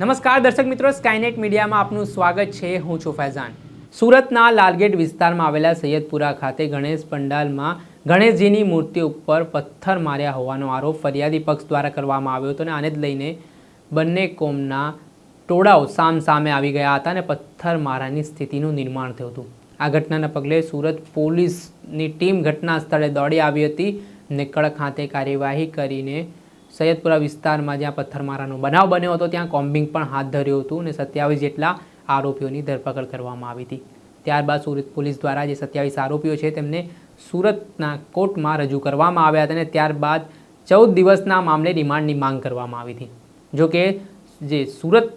નમસ્કાર દર્શક મિત્રો સ્કાયનેટ મીડિયામાં આપનું સ્વાગત છે. હું છું ફૈઝાન. સુરતના લાલગેટ વિસ્તારમાં આવેલા સૈયદપુરા ખાતે ગણેશ પંડાલમાં ગણેશજીની મૂર્તિ ઉપર પથ્થર માર્યા હોવાનો આરોપ ફરિયાદી પક્ષ દ્વારા કરવામાં આવ્યો હતો અને આને જ લઈને બંને કોમના ટોળાઓ સામ સામે આવી ગયા હતા અને પથ્થર મારાની સ્થિતિનું નિર્માણ થયું હતું. આ ઘટનાના પગલે સુરત પોલીસની ટીમ ઘટના સ્થળે દોડી આવી હતી ને કડક હાથે કાર્યવાહી કરીને સૈયદપુરા વિસ્તારમાં જ્યાં પથ્થરમારાનો બનાવ બન્યો હતો, ત્યાં કોમ્બિંગ પણ હાથ ધર્યું હતું અને સત્યાવીસ જેટલા આરોપીઓની ધરપકડ કરવામાં આવી હતી. ત્યારબાદ સુરત પોલીસ દ્વારા જે સત્યાવીસ આરોપીઓ છે, તેમને સુરતના કોર્ટમાં રજૂ કરવામાં આવ્યા હતા અને ત્યારબાદ ચૌદ દિવસના મામલે રિમાન્ડની માંગ કરવામાં આવી હતી. જોકે જે સુરત,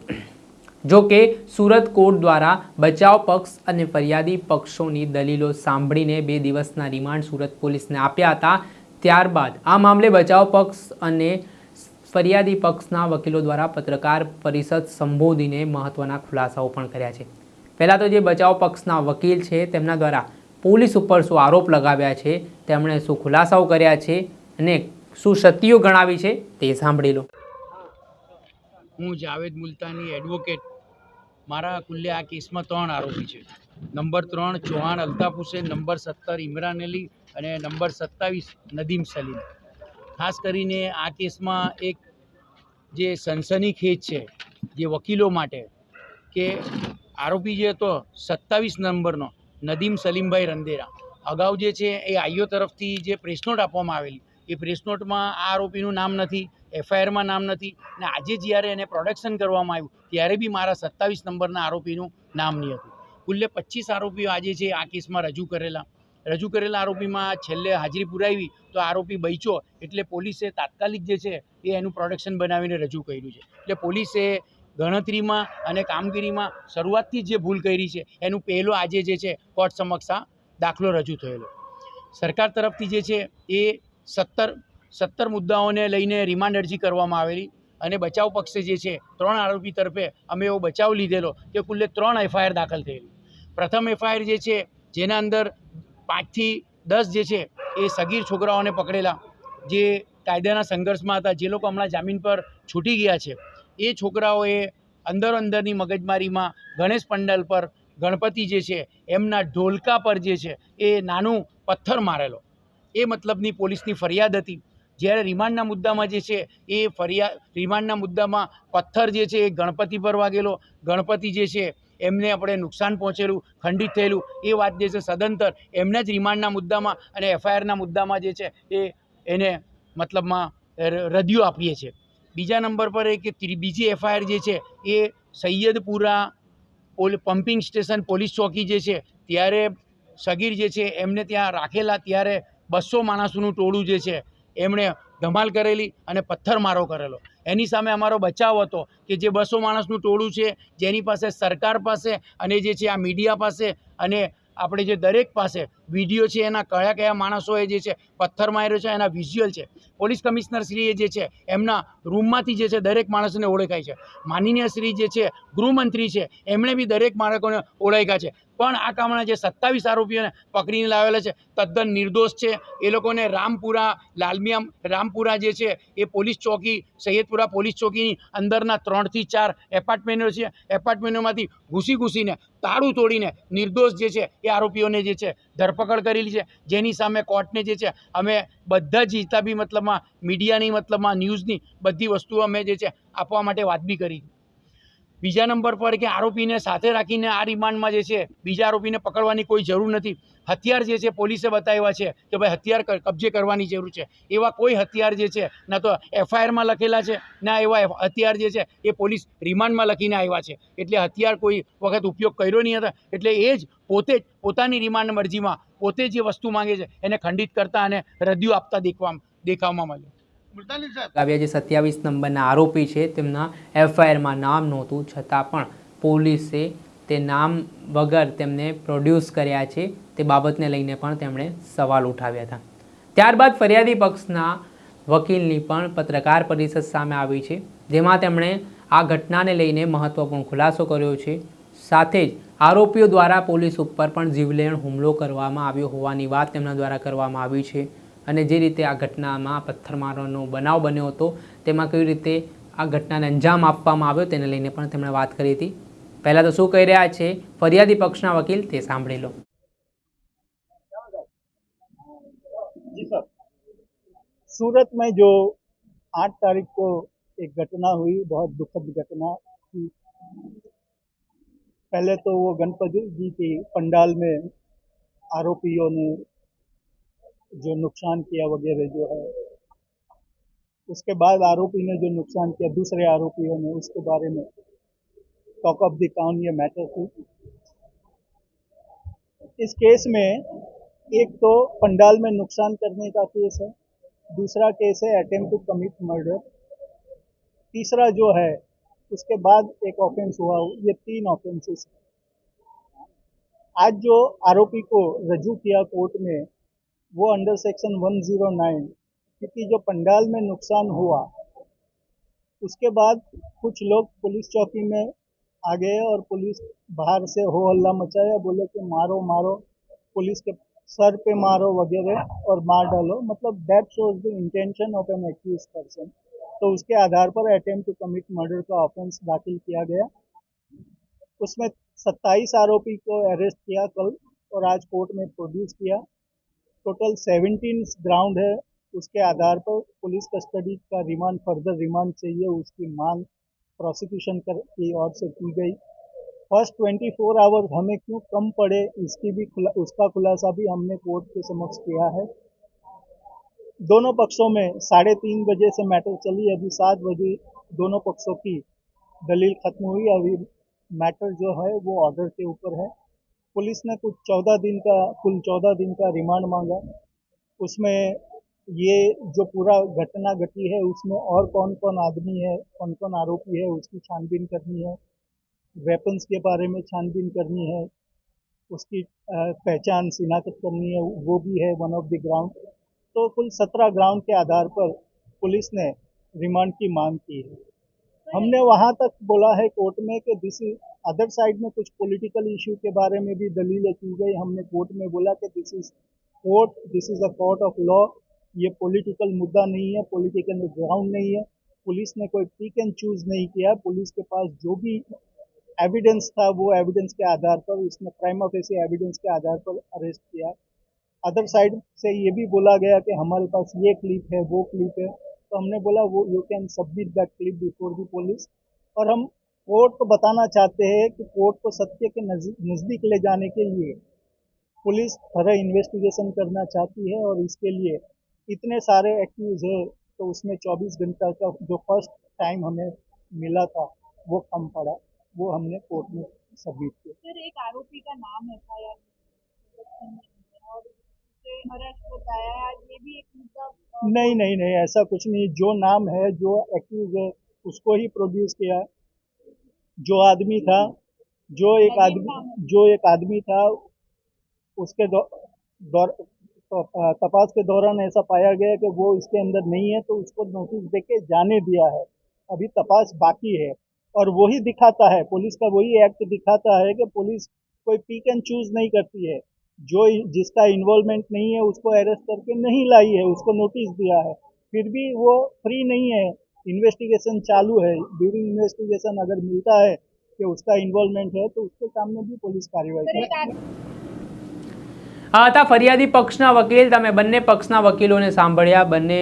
જો કે સુરત કોર્ટ દ્વારા બચાવ પક્ષ અને ફરિયાદી પક્ષોની દલીલો સાંભળીને બે દિવસના રિમાન્ડ સુરત પોલીસને આપ્યા હતા. ત્યારબાદ આ મામલે બચાવ પક્ષ અને ફરિયાદી પક્ષના વકીલો દ્વારા પત્રકાર પરિષદ સંબોધીને મહત્ત્વના ખુલાસાઓ પણ કર્યા છે. પહેલાં તો જે બચાવ પક્ષના વકીલ છે તેમના દ્વારા પોલીસ ઉપર શું આરોપ લગાવ્યા છે, તેમણે શું ખુલાસાઓ કર્યા છે અને શું સત્યો ગણાવી છે તે સાંભળી લો. હું જાવેદ મુલતાની એડવોકેટ મારા કુલ્લે આ કેસમાં ત્રણ આરોપી છે. નંબર ત્રણ ચૌહાણ અલ્તાફ હુસેન નંબર સત્તર ઇમરાન અલી અને નંબર સત્તાવીસ નદીમ સલીમ. ખાસ કરીને આ કેસમાં એક જે સનસનીખેજ છે, જે વકીલો માટે, કે આરોપી જે હતો સત્તાવીસ નંબરનો, નદીમ સલીમભાઈ રંદેરા. અગાઉ જે છે એ આઈઓ તરફથી જે પ્રેસ નોટ આપવામાં આવેલી, એ પ્રેસ નોટમાં આ આરોપીનું નામ નથી, એફઆઈઆરમાં નામ નથી અને આજે જ્યારે એને પ્રોડક્શન કરવામાં આવ્યું, ત્યારે બી મારા સત્તાવીસ નંબરના આરોપીનું નામ નહીં હતું. કુલ્લે પચીસ આરોપીઓ આજે છે આ કેસમાં રજૂ કરેલા. રજૂ કરેલા આરોપીમાં છેલ્લે હાજરી પુરાવી તો આરોપી બચ્યો એટલે પોલીસે તાત્કાલિક જે છે એ એનું પ્રોડક્શન બનાવીને રજૂ કર્યું છે. એટલે પોલીસે ગણતરીમાં અને કામગીરીમાં શરૂઆતથી જ ભૂલ કરી છે એનું પહેલો આજે જે છે કોર્ટ સમક્ષ આ દાખલો રજૂ થયેલો. સરકાર તરફથી જે છે એ સત્તર સત્તર મુદ્દાઓને લઈને રિમાન્ડ અરજી કરવામાં આવેલી અને બચાવ પક્ષે જે છે ત્રણ આરોપી તરફે અમે એવો બચાવ લીધેલો કે કુલ્લે ત્રણ એફઆઈઆર દાખલ થયેલી. પ્રથમ એફઆઈઆર જે છે, જેના અંદર પાંચથી દસ જે છે, એ સગીર છોકરાઓને પકડેલા. જે કાયદાના સંઘર્ષમાં હતા, જે લોકો હમણાં જામીન પર છૂટી ગયા છે. એ છોકરાઓએ અંદર અંદરની મગજમારીમાં ગણેશ પંડાલ પર ગણપતિ જે છે, એમના ઢોલકા પર જે છે, એ નાનું પથ્થર મારેલો. એ મતલબની પોલીસની ફરિયાદ હતી. જ્યારે રિમાન્ડના મુદ્દામાં જે છે, એ ફરિયાદ રિમાન્ડના મુદ્દામાં પથ્થર જે છે, એ ગણપતિ પર વાગેલો. ગણપતિ જે છે એમને આપણે નુકસાન પહોંચેલું, ખંડિત થયેલું, એ વાત જે છે સદંતર એમના જ રિમાન્ડના મુદ્દામાં અને એફઆઈઆરના મુદ્દામાં જે છે એ એને મતલબમાં રદિયો આપીએ છીએ. બીજા નંબર પર એ કે બીજી એફઆઈઆર જે છે એ Saiyadpura Pol, pumping station police ચોકી જે છે ત્યારે સગીર જે છે એમને ત્યાં રાખેલા ત્યારે બસો માણસોનું ટોળું જે છે એમણે ધમાલ કરેલી અને પથ્થરમારો કરેલો. એની સામે અમારો બચાવ હતો કે જે બસો માણસનું ટોળું છે, જેની પાસે સરકાર પાસે અને જે છે આ મીડિયા પાસે અને આપણે જે દરેક પાસે વીડિયો છે, એના કયા કયા માણસોએ જે છે પથ્થર માર્યો છે, એના વિઝ્યુઅલ છે. પોલીસ કમિશનરશ્રીએ જે છે એમના રૂમમાંથી જે છે દરેક માણસને ઓળખાય છે. માનનીય શ્રી જે છે ગૃહમંત્રી છે, એમણે બી દરેક બાળકોને ઓળખ્યા છે. પણ આ કામના જે સત્તાવીસ આરોપીઓને પકડીને લાવેલા છે, તદ્દન નિર્દોષ છે. એ લોકોને રામપુરા લાલમિયા રામપુરા જે છે, એ પોલીસ ચોકી, સૈયદપુરા પોલીસ ચોકીની અંદરના ત્રણથી ચાર એપાર્ટમેન્ટો છે. એપાર્ટમેન્ટોમાંથી ઘૂસી ઘૂસીને તાળું તોડીને નિર્દોષ જે છે, એ આરોપીઓને જે છે, ધરપકડ કરેલી છે. જેની સામે કોર્ટને જે છે, અમે બધા જ હિતાબી મતલબમાં, મીડિયાની મતલબમાં, ન્યૂઝની બધી વસ્તુઓ અમે જે છે, આપવા માટે વાત બી કરી. બીજા નંબર પર કે આરોપીને સાથે રાખીને આ રિમાન્ડમાં જે છે, બીજા આરોપીને પકડવાની કોઈ જરૂર નથી. હથિયાર જે છે, પોલીસે બતાવ્યા છે કે ભાઈ હથિયાર કબજે કરવાની જરૂર છે. એવા કોઈ હથિયાર જે છે, ના તો એફઆઈઆરમાં લખેલા છે, ના એવા હથિયાર જે છે, એ પોલીસ રિમાન્ડમાં લખીને આવ્યા છે. એટલે હથિયાર કોઈ વખત ઉપયોગ કર્યો નહીં હતા. એટલે એ જ પોતે જ પોતાની રિમાન્ડ મરજીમાં પોતે જે વસ્તુ માંગે છે, એને ખંડિત કરતા અને રદિયો આપતા દેખવા, દેખાવામાં મળ્યું. સત્યાવીસ નંબરના આરોપી છે, તેમના એફઆઈઆરમાં નામ નહોતું, છતાં પણ પોલીસે તે નામ વગર તેમને પ્રોડ્યુસ કર્યા છે, તે બાબતને લઈને પણ તેમણે સવાલ ઉઠાવ્યા હતા. ત્યારબાદ ફરિયાદી પક્ષના વકીલની પણ પત્રકાર પરિષદ સામે આવી છે, જેમાં તેમણે આ ઘટનાને લઈને મહત્ત્વપૂર્ણ ખુલાસો કર્યો છે. સાથે જ આરોપીઓ દ્વારા પોલીસ ઉપર પણ જીવલેણ હુમલો કરવામાં આવ્યો હોવાની વાત તેમના દ્વારા કરવામાં આવી છે. અને જે રીતે આ ઘટનામાં પથ્થરમારોનો બનાવ બન્યો હતો તેમાં કેવી રીતે આ ઘટનાને અંજામ આપવામાં આવ્યો તેને લઈને પણ તેમણે વાત કરી હતી પહેલાં તો શું કહી રહ્યા છે ફરિયાદી પક્ષના વકીલ તે સાંભળી લો जी सर सूरत में जो आठ तारीख को एक घटना हुई बहुत दुखद घटना थी पहले तो वो गणपति जी की पंडाल में आरोपियों ने जो नुकसान किया वगैरह जो है। उसके बाद आरोपी ने जो नुकसान किया, दूसरे आरोपियों ने, उसके बारे में टॉक ऑफ़ द टाउन ये मैटर थी। इस केस में एक तो पंडाल में नुकसान करने का केस है, दूसरा केस है अटेम्प्ट टू कमिट मर्डर तीसरा जो है, उसके बाद एक ऑफेंस हुआ, ये तीन ऑफेंसेस आज जो आरोपी को रजू किया कोर्ट में वो अंडर सेक्शन 109 क्योंकि जो पंडाल में नुकसान हुआ, उसके बाद कुछ लोग पुलिस चौकी में आ गए और पुलिस बाहर से हो हल्ला मचाया, बोले कि मारो मारो, पुलिस के सर पे मारो वगैरह और मार डालो। मतलब that shows the intention of an accused person तो उसके आधार पर अटेम्प्ट टू कमिट मर्डर का ऑफेंस दाखिल किया गया। उसमें 27 आरोपी को अरेस्ट किया कल और आज कोर्ट में प्रोड्यूस किया। टोटल 17 ग्राउंड है उसके आधार पर पुलिस कस्टडी का रिमांड फर्दर रिमांड चाहिए उसकी मांग प्रोसिक्यूशन कर की ओर से की गई। फ़र्स्ट 24 आवर्स हमें क्यों कम पड़े इसकी भी खुला, उसका खुलासा भी हमने कोर्ट के समक्ष किया है। दोनों पक्षों में साढ़े तीन बजे से मैटर चली अभी सात बजे दोनों पक्षों की दलील खत्म हुई अभी मैटर जो है वो ऑर्डर के ऊपर है। पुलिस ने कुछ चौदह दिन का, कुल चौदह दिन का रिमांड मांगा। उसमें ये जो पूरा घटना घटी है, उसमें और कौन कौन आदमी है कौन कौन आरोपी है, उसकी छानबीन करनी है वेपन्स के बारे में छानबीन करनी है, उसकी पहचान शिनाख्त करनी है, वो भी है वन ऑफ़ द ग्राउंड तो कुल सत्रह ग्राउंड के आधार पर पुलिस ने रिमांड की मांग की है। हमने वहाँ तक बोला है कोर्ट में कि दिस इज़ अदर साइड में कुछ पॉलिटिकल इशू के बारे में भी दलीलें की गई। हमने कोर्ट में बोला कि this is court this is a court of law ये पॉलिटिकल मुद्दा नहीं है पॉलिटिकल ग्राउंड नहीं है। पुलिस ने कोई पिक एंड चूज़ नहीं किया। पुलिस के पास जो भी एविडेंस था, वो एविडेंस के आधार पर, उसने क्राइम ऑफ़ ऐसे एविडेंस के आधार पर अरेस्ट किया। अदर साइड से ये भी बोला गया कि हमारे पास ये क्लिप है, वो क्लिप है। तो हमने बोला, वो you can submit that clip before the police और हम कोर्ट को बताना चाहते हैं कि कोर्ट को सत्य के नज़दीक ले जाने के लिए पुलिस थरा इन्वेस्टिगेशन करना चाहती है और इसके लिए इतने सारे एक्यूज है तो उसमें 24 घंटा का जो फ़र्स्ट टाइम हमें मिला था, वो कम पड़ा, वो हमने कोर्ट में सबमिट किया। सर, एक आरोपी का नाम है नहीं नहीं नहीं ऐसा कुछ नहीं। जो नाम है जो एक्यूज है उसको ही प्रोड्यूस किया। जो आदमी था जो एक आदमी जो एक आदमी था उसके दौर तपास के दौरान ऐसा पाया गया कि वो इसके अंदर नहीं है तो उसको नोटिस देके जाने दिया है। अभी तपास बाकी है। और वही दिखाता है पुलिस का वही एक्ट दिखाता है कि पुलिस कोई पिक एंड चूज़ नहीं करती है। जो जिसका इन्वॉल्वमेंट नहीं है उसको अरेस्ट करके नहीं लाई है उसको नोटिस दिया है फिर भी वो फ्री नहीं है इन्वेस्टिगेशन चालू है ड्यूरिंग इन्वेस्टिगेशन अगर मिलता है कि उसका इन्वॉल्वमेंट है तो उसके सामने भी पुलिस कार्रवाई सर करेगी एक आरोपी આ હતા ફરિયાદી પક્ષના વકીલ તમે બંને પક્ષના વકીલોને સાંભળ્યા બંને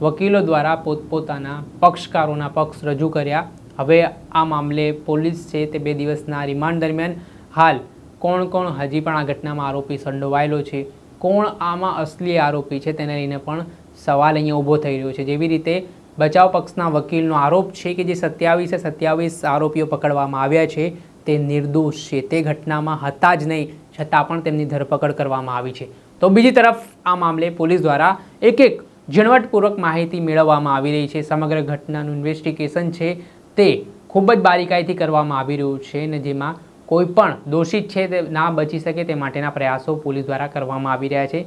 વકીલો દ્વારા પોતપોતાના પક્ષકારોના પક્ષ રજૂ કર્યા હવે આ મામલે પોલીસ છે તે બે દિવસના રિમાન્ડ દરમિયાન હાલ કોણ કોણ હજી પણ આ ઘટનામાં આરોપી સંડોવાયેલો છે? કોણ આમાં અસલી આરોપી છે? તેને લઈને પણ સવાલ અહીંયા ઊભો થઈ રહ્યો છે. જેવી રીતે બચાવ પક્ષના વકીલનો આરોપ છે કે જે સત્યાવીસે સત્યાવીસ આરોપીઓ પકડવામાં આવ્યા છે, તે નિર્દોષ છે. તે ઘટનામાં હતા જ નહીં, છતાં પણ તેમની ધરપકડ કરવામાં આવી છે. તો બીજી તરફ આ મામલે પોલીસ દ્વારા એક એક ઝીણવટપૂર્વક માહિતી મેળવવામાં આવી રહી છે. સમગ્ર ઘટનાનું ઇન્વેસ્ટિગેશન છે તે ખૂબ જ બારીકાઈથી કરવામાં આવી રહ્યું છે અને જેમાં કોઈ પણ દોષિત છે તે ના બચી શકે તે માટેના પ્રયાસો પોલીસ દ્વારા કરવામાં આવી રહ્યા છે.